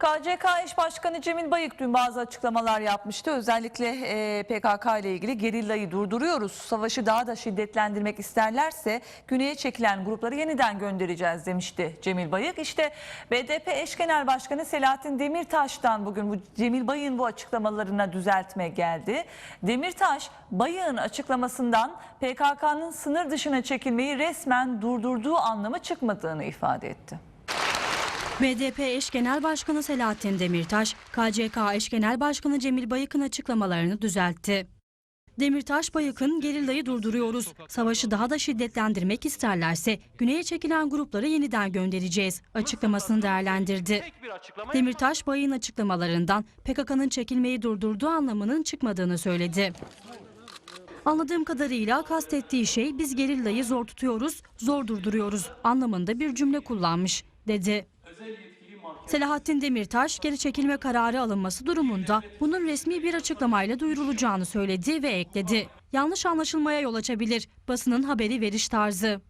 KCK eş başkanı Cemil Bayık dün bazı açıklamalar yapmıştı. Özellikle e, PKK ile ilgili gerillayı durduruyoruz. Savaşı daha da şiddetlendirmek isterlerse güneye çekilen grupları yeniden göndereceğiz demişti Cemil Bayık. İşte BDP eş genel başkanı Selahattin Demirtaş'tan bugün bu Cemil Bayık'ın bu açıklamalarına düzeltme geldi. Demirtaş Bayık'ın açıklamasından PKK'nın sınır dışına çekilmeyi resmen durdurduğu anlamı çıkmadığını ifade etti. BDP eş genel başkanı Selahattin Demirtaş, KCK eş genel başkanı Cemil Bayık'ın açıklamalarını düzeltti. Demirtaş, Bayık'ın gerillayı durduruyoruz. Savaşı daha da şiddetlendirmek isterlerse güneye çekilen grupları yeniden göndereceğiz açıklamasını değerlendirdi. Demirtaş, Bayık'ın açıklamalarından PKK'nın çekilmeyi durdurduğu anlamının çıkmadığını söyledi. Anladığım kadarıyla kastettiği şey biz gerillayı zor tutuyoruz, zor durduruyoruz anlamında bir cümle kullanmış, dedi. Selahattin Demirtaş geri çekilme kararı alınması durumunda bunun resmi bir açıklamayla duyurulacağını söyledi ve ekledi. Yanlış anlaşılmaya yol açabilir basının haberi veriş tarzı.